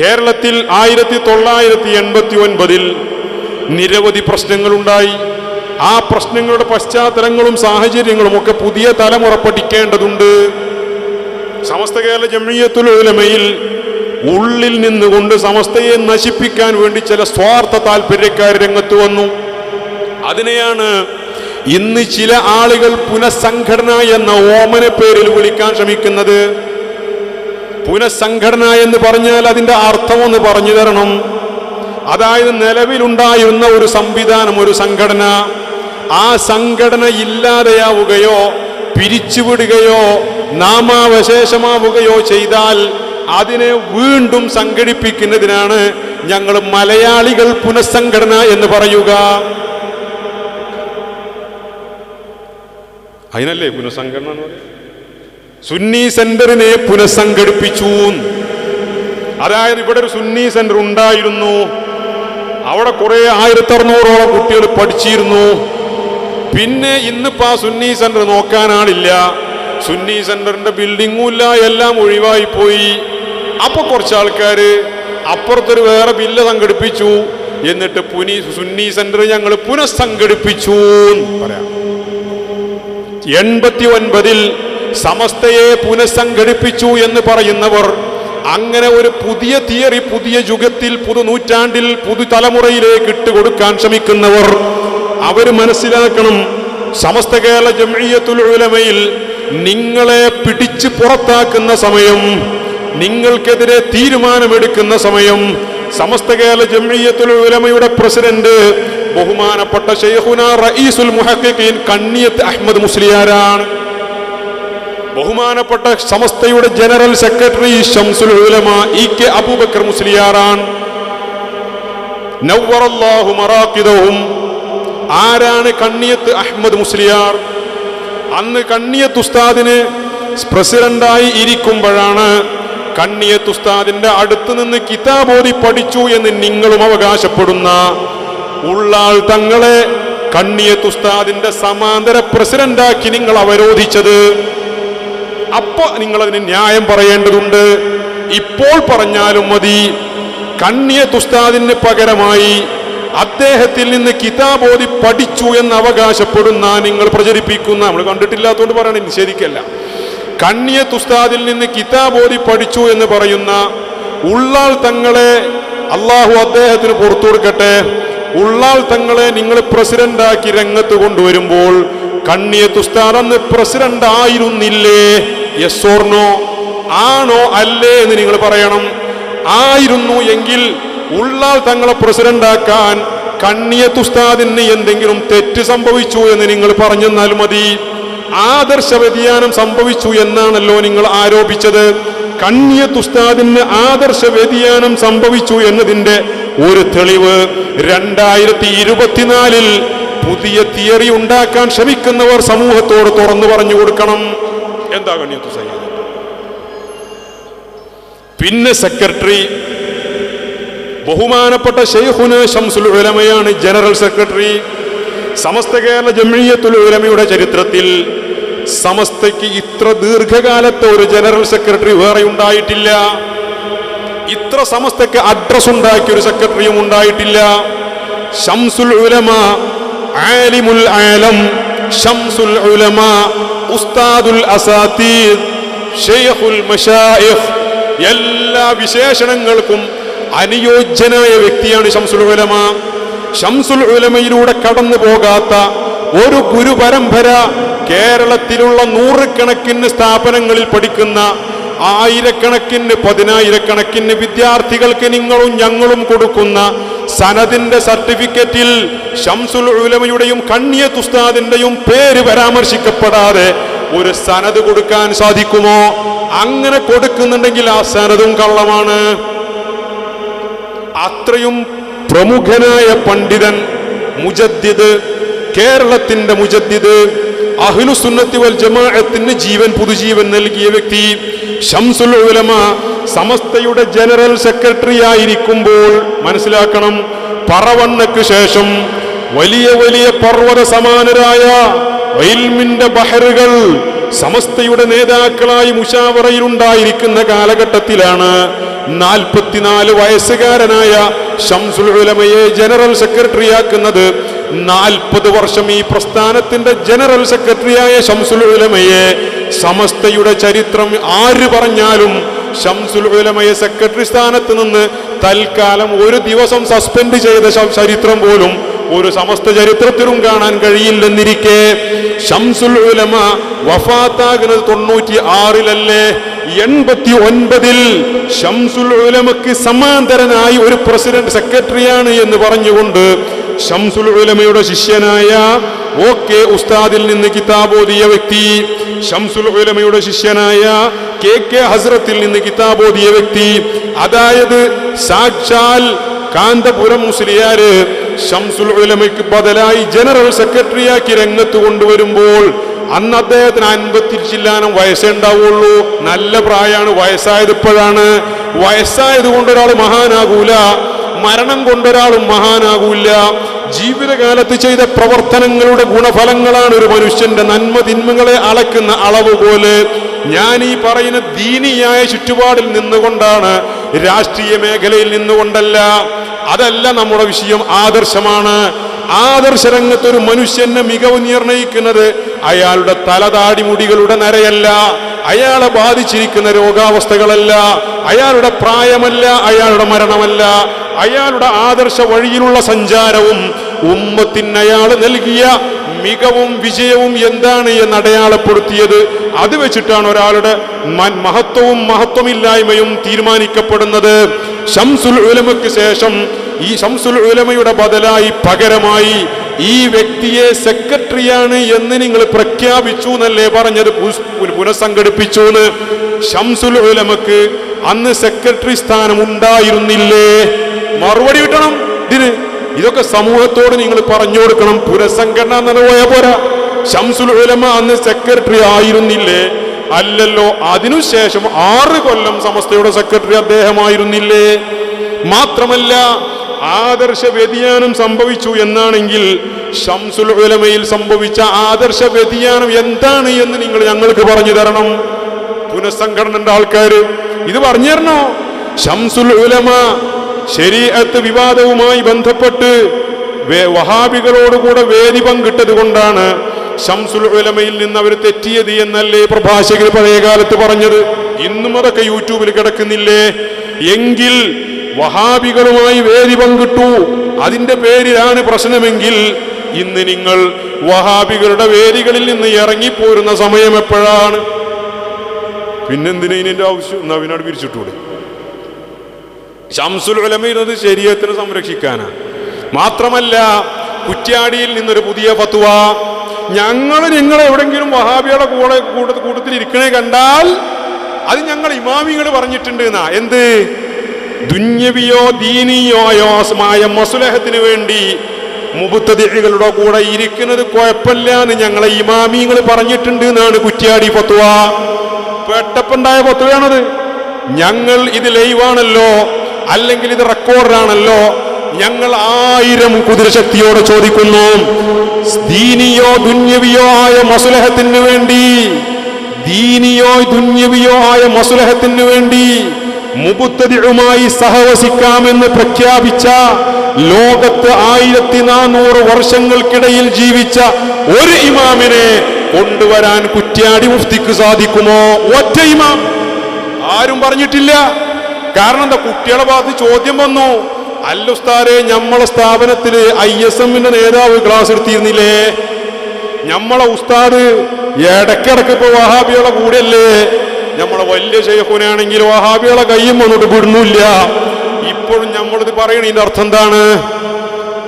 കേരളത്തിൽ ആയിരത്തി തൊള്ളായിരത്തി എൺപത്തി ഒൻപതിൽ നിരവധി പ്രശ്നങ്ങളുണ്ടായി. ആ പ്രശ്നങ്ങളുടെ പശ്ചാത്തലങ്ങളും സാഹചര്യങ്ങളും ഒക്കെ പുതിയ തലമുറ പഠിക്കേണ്ടതുണ്ട്. സമസ്ത കേരള ജമിയത്തുൽ ഉലമയിൽ ഉള്ളിൽ നിന്നുകൊണ്ട് സമസ്തയെ നശിപ്പിക്കാൻ വേണ്ടി ചില സ്വാർത്ഥ താല്പര്യക്കാർ രംഗത്ത് വന്നു. അതിനെയാണ് ഇന്ന് ചില ആളുകൾ പുനഃസംഘടന എന്ന ഓമന പേരിൽ വിളിക്കാൻ ശ്രമിക്കുന്നത്. പുനഃസംഘടന എന്ന് പറഞ്ഞാൽ അതിന്റെ അർത്ഥം ഒന്ന് പറഞ്ഞു തരണം. അതായത് നിലവിലുണ്ടായിരുന്ന ഒരു സംവിധാനം ഒരു സംഘടന ആ സംഘടന ഇല്ലാതെയാവുകയോ പിരിച്ചുവിടുകയോ നാമാവശേഷമാവുകയോ ചെയ്താൽ അതിനെ വീണ്ടും സംഘടിപ്പിക്കുന്നതിനാണ് ഞങ്ങൾ മലയാളികൾ പുനഃസംഘടന എന്ന് പറയുക. അതിനല്ലേ പുനഃസംഘടന എന്ന് പറയുക? സുന്നി സെന്ററിനെ പുനഃസംഘടിപ്പിച്ചു. അതായത് ഇവിടെ ഒരു സുന്നി സെന്റർ ഉണ്ടായിരുന്നു. അവിടെ കുറെ ആയിരത്തി അറുന്നൂറോളം കുട്ടികൾ പഠിച്ചിരുന്നു. പിന്നെ ഇന്നിപ്പോ ആ സുന്നി സെന്റർ നോക്കാനാളില്ല സുന്നി സെന്ററിന്റെ ബിൽഡിങ്ങും ഇല്ല എല്ലാം ഒഴിവായി പോയി. അപ്പൊ കുറച്ച് ആൾക്കാര് അപ്പുറത്തൊരു വേറെ ബില്ല് സംഘടിപ്പിച്ചു. എന്നിട്ട് പുനി സുന്നി സെന്റർ ഞങ്ങൾ പുനഃസംഘടിപ്പിച്ചു പറയാം. എൺപത്തി ഒൻപതിൽ സമസ്തയെ പുനഃസംഘടിപ്പിച്ചു എന്ന് പറയുന്നവർ അങ്ങനെ ഒരു പുതിയ തിയറി പുതിയ യുഗത്തിൽ പുതു നൂറ്റാണ്ടിൽ പുതുതലമുറയിലേക്ക് ഇട്ടുകൊടുക്കാൻ ശ്രമിക്കുന്നവർ അവർ മനസ്സിലാക്കണം സമസ്ത കേരള ജംഇയ്യത്തുൽ ഉലമയിൽ നിങ്ങളെ പിടിച്ച് പുറത്താക്കുന്ന സമയം നിങ്ങൾക്കെതിരെ തീരുമാനമെടുക്കുന്ന സമയം. സമസ്ത കേരള ജംഇയ്യത്തുൽ ഉലമയുടെ പ്രസിഡന്റ് ബഹുമാനപ്പെട്ട ഷെയ്ഖുന റഈസുൽ മുഹക്കീൻ കണ്ണിയത്ത് അഹമ്മദ് മുസ്ലിയാരാണ്. ബഹുമാനപ്പെട്ട സമസ്തയുടെ general secretary Shamsul Ulama E K Abubakar മറാഖിദഹും ആരാണ് കണ്ണിയത്ത് അഹമ്മദ് മുസ്ലിയാർ? അന്ന് കണ്ണിയത്ത് ഉസ്താദിന് പ്രസിഡന്റായി ഇരിക്കുമ്പോഴാണ് കണ്ണിയത്ത് ഉസ്താദിന്റെ അടുത്ത് നിന്ന് കിതാബോധി പഠിച്ചു എന്ന് നിങ്ങളും അവകാശപ്പെടുന്ന ഉള്ളാൾ തങ്ങളെ കണ്ണിയത്ത് ഉസ്താദിന്റെ സമാന്തര പ്രസിഡന്റാക്കി നിങ്ങൾ അവരോധിച്ചത് അപ്പൊ നിങ്ങൾ അതിന് ന്യായം പറയേണ്ടതുണ്ട്. ഇപ്പോൾ പറഞ്ഞാലും മതി. കണ്ണിയ തുസ്താദിന് പകരമായി അദ്ദേഹത്തിൽ നിന്ന് കിതാബോധി പഠിച്ചു എന്ന് അവകാശപ്പെടുന്ന നിങ്ങൾ പ്രചരിപ്പിക്കുന്ന നമ്മൾ കണ്ടിട്ടില്ലാത്തതുകൊണ്ട് പറയണ നിഷേധിക്കല്ല. കണ്ണിയ തുസ്താദിൽ നിന്ന് കിതാബോധി പഠിച്ചു എന്ന് പറയുന്ന ഉള്ളാൾ തങ്ങളെ അള്ളാഹു അദ്ദേഹത്തിന് പുറത്തു കൊടുക്കട്ടെ. ഉള്ളാൾ തങ്ങളെ നിങ്ങൾ പ്രസിഡന്റാക്കി രംഗത്ത് കൊണ്ടുവരുമ്പോൾ കണ്ണിയ തുസ്താദ് അന്ന് പ്രസിഡന്റ് ആയിരുന്നില്ലേ? യെസ് ഓർണോ ആണോ അല്ലേ എന്ന് നിങ്ങൾ പറയണം. ആയിരുന്നു എങ്കിൽ ഉള്ളാൽ തങ്ങളെ പ്രസിഡന്റാക്കാൻ കണ്ണിയത്ത് ഉസ്താദിന് എന്തെങ്കിലും തെറ്റ് സംഭവിച്ചു എന്ന് നിങ്ങൾ പറഞ്ഞെന്നാൽ മതി. ആദർശ വ്യതിയാനം സംഭവിച്ചു എന്നാണല്ലോ നിങ്ങൾ ആരോപിച്ചത്. കണ്ണിയത്ത് ഉസ്താദിന് ആദർശ വ്യതിയാനം സംഭവിച്ചു എന്നതിന്റെ ഒരു തെളിവ് രണ്ടായിരത്തി ഇരുപത്തിനാലിൽ പുതിയ തിയറി ഉണ്ടാക്കാൻ ശ്രമിക്കുന്നവർ സമൂഹത്തോട് തുറന്നു പറഞ്ഞു കൊടുക്കണം. എന്താ കണ്ണിയത്ത് സയ്യിദ് പിന്നെ സെക്രട്ടറി ബഹുമാനപ്പെട്ട ഷെയ്ഖുന ഷംസുൽ ഉലമയാണ് ജനറൽ സെക്രട്ടറി സമസ്ത കേരള ജമിയത്തുൽ ഉലമയുടെ ചരിത്രത്തിൽ സമസ്തയ്ക്ക് ഇത്ര ദീർഘകാലത്തെ ഒരു ജനറൽ സെക്രട്ടറി വേറെ ഉണ്ടായിട്ടില്ല. ഇത്ര സമസ്തയ്ക്ക് അഡ്രസ് ഉണ്ടാക്കിയ ഒരു സെക്രട്ടറിയും ഉണ്ടായിട്ടില്ല. ഷംസുൽ ഉലമ ആലിമുൽ ആലം ഷംസുൽ ഉലമ ഉസ്താദുൽ അസാത്തീദ് മഷായിഖ് എല്ലാ വിശേഷണങ്ങൾക്കും അനുയോജ്യനായ വ്യക്തിയാണ് ഷംസുൽ ഉലമ. ഷംസുൽ ഉലമയിലൂടെ കടന്നു പോകാത്ത ഒരു ഗുരുപരമ്പര കേരളത്തിലുള്ള നൂറുകണക്കിന് സ്ഥാപനങ്ങളിൽ പഠിക്കുന്ന ആയിരക്കണക്കിന് പതിനായിരക്കണക്കിന് വിദ്യാർത്ഥികൾക്ക് നിങ്ങളും ഞങ്ങളും കൊടുക്കുന്ന സനദിന്റെ സർട്ടിഫിക്കറ്റിൽ ഷംസുൽ ഉലമയുടെയും കണ്ണിയത്ത് ഉസ്താദിന്റെയും പേര് പരാമർശിക്കപ്പെടാതെ ഒരു സനത് കൊടുക്കാൻ സാധിക്കുമോ? അങ്ങനെ കൊടുക്കുന്നുണ്ടെങ്കിൽ ആ സനതും കള്ളമാണ്. അത്രയും പ്രമുഖനായ പണ്ഡിതൻ മുജദ്ദിദ് കേരളത്തിന്റെ മുജദ്ദിദ് അഹ്ലു അഹ്ലുസുന്നത്തി വൽ ജമാഅത്തിന് ജീവൻ പുതുജീവൻ നൽകിയ വ്യക്തി ഷംസുൽ ഉലമ സമസ്തയുടെ ജനറൽ സെക്രട്ടറി ആയിരിക്കുമ്പോൾ മനസ്സിലാക്കണം പറവണ്ണക്ക് ശേഷം വലിയ വലിയ പർവത സമാനരായ ഇൽമിന്റെ ബഹറുകൾ സമസ്തയുടെ നേതാക്കളായി മുഷാവറയിലുണ്ടായിരിക്കുന്ന കാലഘട്ടത്തിലാണ് നാൽപ്പത്തിനാല് വയസ്സുകാരനായ ഷംസുൽ ഉലമയെ ജനറൽ സെക്രട്ടറിയാക്കുന്നത് നാൽപ്പത് വർഷം ഈ പ്രസ്ഥാനത്തിന്റെ ജനറൽ സെക്രട്ടറിയായ ഷംസുൽ ഉലമയെ സമസ്തയുടെ ചരിത്രം ആര് പറഞ്ഞാലും ഷംസുൽ ഉലമയെ സെക്രട്ടറി സ്ഥാനത്ത് നിന്ന് തൽക്കാലം ഒരു ദിവസം സസ്പെൻഡ് ചെയ്ത ചരിത്രം പോലും ഒരു സമസ്ത ചരിത്രത്തിലും കാണാൻ കഴിയില്ലെന്നിരിക്കെ. ഷംസുൽ ഉലമ വഫാത്താകുന്നത് തൊണ്ണൂറ്റി ആറിലല്ലേ എൺപത്തി ഒൻപതിൽ ഷംസുൽ ഉലമക്ക് സമാന്തരനായി ഒരു പ്രസിഡന്റ് സെക്രട്ടറിയാണ് എന്ന് പറഞ്ഞുകൊണ്ട് ഷംസുൽ ഉലമയുടെ ശിഷ്യനായ ഒ കെ ഉസ്താദിൽ നിന്ന് കിതാബോധിയ വ്യക്തി ഷംസുൽ ഉലമയുടെ ശിഷ്യനായ കെ കെ ഹസ്രത്തിൽ നിന്ന് കിതാബോധിയ വ്യക്തി അതായത് സാക്ഷാൽ കാന്തപുരം മുസ്ലിയാര് ഷംസുൽ ഉലമയ്ക്ക് ബദലായി ജനറൽ സെക്രട്ടറിയാക്കി രംഗത്ത് കൊണ്ടുവരുമ്പോൾ അന്ന് അദ്ദേഹത്തിന് അൻപത്തി ചില്ലാനം വയസ്സേ ഉണ്ടാവുള്ളൂ. നല്ല പ്രായമാണ് വയസ്സായത് ഇപ്പോഴാണ്. വയസ്സായത് കൊണ്ട് ഒരാൾ മഹാനാകൂല. മരണം കൊണ്ടൊരാളും മഹാനാകൂല്ല. ജീവിതകാലത്ത് ചെയ്ത പ്രവർത്തനങ്ങളുടെ ഗുണഫലങ്ങളാണ് ഒരു മനുഷ്യന്റെ നന്മ തിന്മകളെ അളക്കുന്ന അളവ് പോലെ. ഞാൻ ഈ പറയുന്ന ദീനിയായ ചുറ്റുപാടിൽ നിന്നുകൊണ്ടാണ് രാഷ്ട്രീയ മേഖലയിൽ നിന്നുകൊണ്ടല്ല. അതല്ല നമ്മുടെ വിഷയം ആദർശമാണ്. ആദർശ രംഗത്ത് ഒരു മനുഷ്യനെ മികവ് നിർണയിക്കുന്നത് അയാളുടെ തലതാടിമുടികളുടെ നരയല്ല. അയാളെ ബാധിച്ചിരിക്കുന്ന രോഗാവസ്ഥകളല്ല. അയാളുടെ പ്രായമല്ല അയാളുടെ മരണമല്ല. അയാളുടെ ആദർശ വഴിയിലുള്ള സഞ്ചാരവും ഉമ്മത്തിന് അയാൾ നൽകിയ മികവും വിജയവും എന്താണ് എന്ന് അടയാളപ്പെടുത്തിയത് അത് വെച്ചിട്ടാണ് ഒരാളുടെ മഹത്വവും മഹത്വമില്ലായ്മയും തീരുമാനിക്കപ്പെടുന്നത്. ഷംസുൽ ഉലമയ്ക്ക് ശേഷം ഈ ഷംസുൽ ഉലമയുടെ ബദലായി പകരമായി ഈ വ്യക്തിയെ സെക്രട്ടറിയാണ് എന്ന് നിങ്ങൾ പ്രഖ്യാപിച്ചു എന്നല്ലേ പറഞ്ഞത്? പുനഃസംഘടിപ്പിച്ചു എന്ന് ഷംസുൽ ഉലമക്ക് അന്ന് സെക്രട്ടറി സ്ഥാനം ഉണ്ടായിരുന്നില്ലേ മറുപടി കിട്ടണം. ഇതിന് ഇതൊക്കെ സമൂഹത്തോട് നിങ്ങൾ പറഞ്ഞു കൊടുക്കണം. പുനഃസംഘടന എന്നത് പോയാ പോരാ. ഷംസുൽ ഉലമ അന്ന് സെക്രട്ടറി ആയിരുന്നില്ലേ? അല്ലല്ലോ. അതിനുശേഷം ആറ് കൊല്ലം സമസ്തയുടെ സെക്രട്ടറി അദ്ദേഹമായിരുന്നില്ലേ? മാത്രമല്ല ആദർശ വ്യതിയാനം സംഭവിച്ചു എന്നാണെങ്കിൽ ഷംസുൽ ഉലമയിൽ സംഭവിച്ച ആദർശ വ്യതിയാനം എന്താണ് എന്ന് നിങ്ങൾ ഞങ്ങൾക്ക് പറഞ്ഞു തരണം. പുനഃസംഘടനന്റെ ആൾക്കാര് ഇത് പറഞ്ഞു തരണോ? ഷംസുൽ ഉലമ ശരീഅത്ത് വിവാദവുമായി ബന്ധപ്പെട്ട് വഹാബികളോടുകൂടെ വേദി പങ്കിട്ടത് കൊണ്ടാണ് ഷംസുൽ ഉലമയിൽ നിന്ന് അവർ തെറ്റിയത് എന്നല്ലേ പ്രഭാഷകർ പഴയ കാലത്ത് പറഞ്ഞത്? ഇന്നും അതൊക്കെ യൂട്യൂബിൽ കിടക്കുന്നില്ലേ? എങ്കിൽ വഹാബികളുമായി വേദി പങ്കിട്ടു. അതിന്റെ പേരിലാണ് പ്രശ്നമെങ്കിൽ ഇന്ന് നിങ്ങൾ വഹാബികളുടെ വേദികളിൽ നിന്ന് ഇറങ്ങിപ്പോരുന്ന സമയം എപ്പോഴാണ്? പിന്നെന്തിനാ ഇതിന്റെ ആവശ്യം? എന്നാ പിരിച്ചിട്ടൂടെ. ഷംസുൽ ഉലമയിരുന്നത് ശരീരത്തിന് സംരക്ഷിക്കാനാണ്. മാത്രമല്ല കുറ്റ്യാടിയിൽ നിന്നൊരു പുതിയ ഫത്വ ഞങ്ങൾ നിങ്ങൾ എവിടെങ്കിലും വഹാബിയുടെ കൂടെ കൂട്ട കൂട്ടത്തിൽ ഇരിക്കണേ കണ്ടാൽ അത് ഞങ്ങൾ ഇമാമികൾ പറഞ്ഞിട്ടുണ്ട് എന്നാ എന്ത്? ദുന്യവിയോ ദീനിയോയോ മായ മസുലഹത്തിന് വേണ്ടി മുബുത്തതികളുടെ കൂടെ ഇരിക്കുന്നത് കുഴപ്പമില്ല എന്ന് ഞങ്ങളെ ഇമാമിങ്ങൾ പറഞ്ഞിട്ടുണ്ട് എന്നാണ് കുറ്റ്യാടി പത്തുവ പെട്ടപ്പുണ്ടായ പത്തുവയാണത് ഞങ്ങൾ ഇത് ലൈവാണല്ലോ. അല്ലെങ്കിൽ ഇത് റെക്കോർഡാണല്ലോ. ഞങ്ങൾ ആയിരം കുതിരശക്തിയോട് ചോദിക്കുന്നു. ദീനിയോ ദുന്യവിയോ ആയ മസുലഹത്തിന് വേണ്ടി. ദീനിയോ ദുന്യവിയോ ആയ മസുലഹത്തിന് വേണ്ടി. മുബുത്തതിഴുമായി സഹവസിക്കാമെന്ന് പ്രഖ്യാപിച്ച ലോകത്ത് ആയിരത്തി നാനൂറ് വർഷങ്ങൾക്കിടയിൽ ജീവിച്ച ഒരു ഇമാമിനെ കൊണ്ടുവരാൻ കുറ്റ്യാടി മുഫ്തിക്ക് സാധിക്കുമോ? ഒറ്റ ഇമാം. ആരും പറഞ്ഞിട്ടില്ല. കാരണം എന്താ? കുട്ടികളെ ഭാഗത്ത് ചോദ്യം വന്നു. അല്ലുസ്താരെ നമ്മളെ സ്ഥാപനത്തിൽ ഐ എസ് എമ്മിന്റെ നേതാവ് ക്ലാസ് എടുത്തിരുന്നില്ലേ? നമ്മളെ ഉസ്താദ് ഇടക്കിടക്ക് ഇപ്പൊ വഹാബികളെ കൂടെയല്ലേ? നമ്മളെ വലിയ ഷെയ്ഖുനാണെങ്കിൽ വഹാബികളെ കയ്യും വന്നിട്ട് വിടുന്നില്ല ഇപ്പോഴും നമ്മളിത് പറയണതിന്റെ അർത്ഥം എന്താണ്?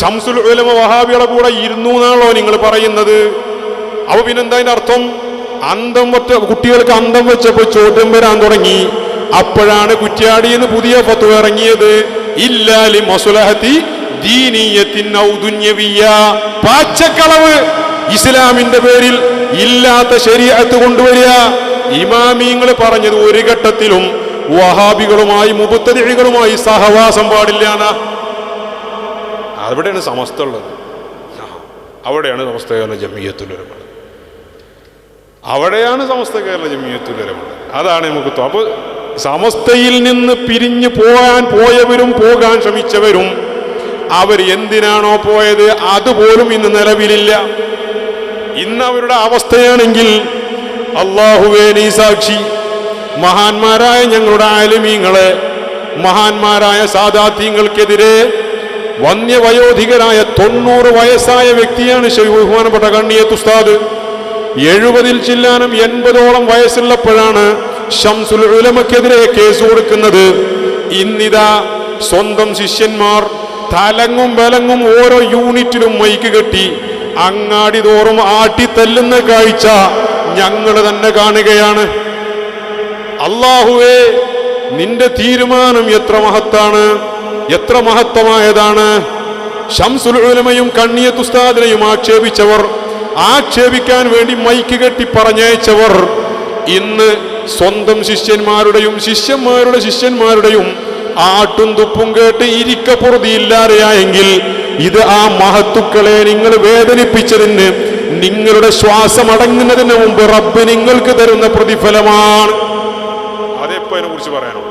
ഷംസുൽ ഉലമ വഹാബികളെ കൂടെ ഇരുന്നു എന്നാണല്ലോ നിങ്ങൾ പറയുന്നത്. അപ്പൊ പിന്നെന്താ അർത്ഥം? അന്തം വെച്ച കുട്ടികൾക്ക് അന്തം വെച്ചപ്പോ ചോദ്യം വരാൻ തുടങ്ങി. അപ്പോഴാണ് കുറ്റ്യാടിയെന്ന് പുതിയ ഫത്വ ഇറങ്ങിയത്. ഇല്ലാലി മസുലഹത്തി. പാച്ചക്കളവ് ഇസ്ലാമിന്റെ പേരിൽ ഇല്ലാത്ത ശരീഅത്ത് കൊണ്ടുവരിക. ഇമാമിങ്ങൾ പറഞ്ഞത് ഒരു ഘട്ടത്തിലും വഹാബികളുമായി മുബത്തതികളുമായി സഹവാസം പാടില്ല അവിടെയാണ് സമസ്ത ഉള്ളത്. അവിടെയാണ് സമസ്ത കേരള ജമീയത്തുലരമുള്ളത് അവിടെയാണ് സമസ്ത കേരള ജമീയത്തുലരമുള്ളത് അതാണ് നമുക്ക് അപ്പോൾ അപ്പൊ സമസ്തയിൽ നിന്ന് പിരിഞ്ഞു പോകാൻ പോയവരും പോകാൻ ശ്രമിച്ചവരും. അവർ എന്തിനാണോ പോയത്? അതുപോലും ഇന്ന് നിലവിലില്ല. ഇന്ന് അവരുടെ അവസ്ഥയാണെങ്കിൽ അള്ളാഹുവേ നീ സാക്ഷി. മഹാന്മാരായ ഞങ്ങളുടെ ആലിമീങ്ങളെ മഹാന്മാരായ സാദാത്യങ്ങൾക്കെതിരെ വന്യവയോധികരായ തൊണ്ണൂറ് വയസ്സായ വ്യക്തിയാണ് ബഹുമാനപ്പെട്ട കണ്ണിയത്ത് ഉസ്താദ്. എഴുപതിൽ ചില്ലാനും എൺപതോളം വയസ്സുള്ളപ്പോഴാണ് ഷംസുൽ ഉലമക്കെതിരെ കേസ് കൊടുക്കുന്നത് ഇന്നിതാ സ്വന്തം ശിഷ്യന്മാർ തലങ്ങും ബലങ്ങും ഓരോ യൂണിറ്റിലും മൈക്ക് കെട്ടി അങ്ങാടി തോറും ആട്ടിത്തല്ലുന്ന കാഴ്ച ഞങ്ങൾ തന്നെ കാണുകയാണ്. അള്ളാഹുവേ നിന്റെ തീരുമാനം എത്ര മഹത്താണ് എത്ര മഹത്തമായതാണ് ഷംസുൽ ഉലമയും കണ്ണിയത്തുസ്താദിനെയും ആക്ഷേപിച്ചവർ ആക്ഷേപിക്കാൻ വേണ്ടി മൈക്ക് കെട്ടി പറഞ്ഞയച്ചവർ ഇന്ന് സ്വന്തം ശിഷ്യന്മാരുടെയും ശിഷ്യന്മാരുടെ ശിഷ്യന്മാരുടെയും ആട്ടും തുപ്പും കേട്ട് ഇരിക്കപ്പുറതിയില്ലാതെയായെങ്കിൽ ഇത് ആ മഹത്തുക്കളെ നിങ്ങൾ വേദനിപ്പിച്ചതിന് നിങ്ങളുടെ ശ്വാസം അടങ്ങുന്നതിന് മുമ്പ് റബ്ബ് നിങ്ങൾക്ക് തരുന്ന പ്രതിഫലമാണ്. അതെപ്പോ അതിനെ കുറിച്ച് പറയാനുള്ളൂ